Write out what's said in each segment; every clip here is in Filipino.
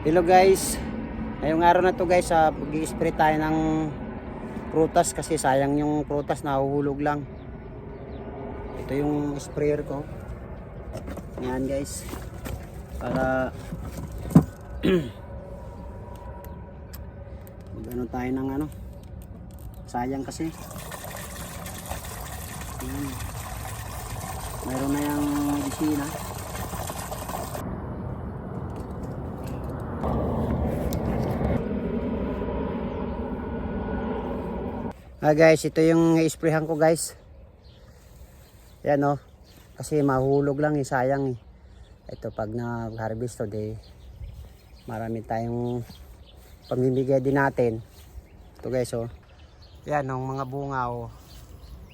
Hello guys. Ngayong araw na to guys, uh, pag-i-spray tayo ng prutas kasi sayang yung prutas nahuhulog lang. Ito yung sprayer ko. Yan guys. Para Magano tayo ng ano? Sayang kasi. Yan. Mayroon na yung medisina. Ah guys, ito yung isprayhan ko guys. Yan oh. Kasi mahulog lang eh, sayang eh. Ito pag na-harvest to, de, marami tayong pamimigay din natin. Ito guys oh. Yan ang mga bunga oh.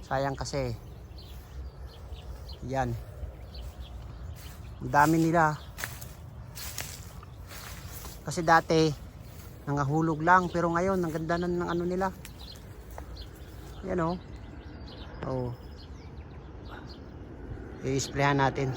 Sayang kasi. Yan. Ang dami nila. Kasi dati nangahulog lang pero ngayon ang ganda na ng ano nila. Yan oh. Oh. I-sprayan natin.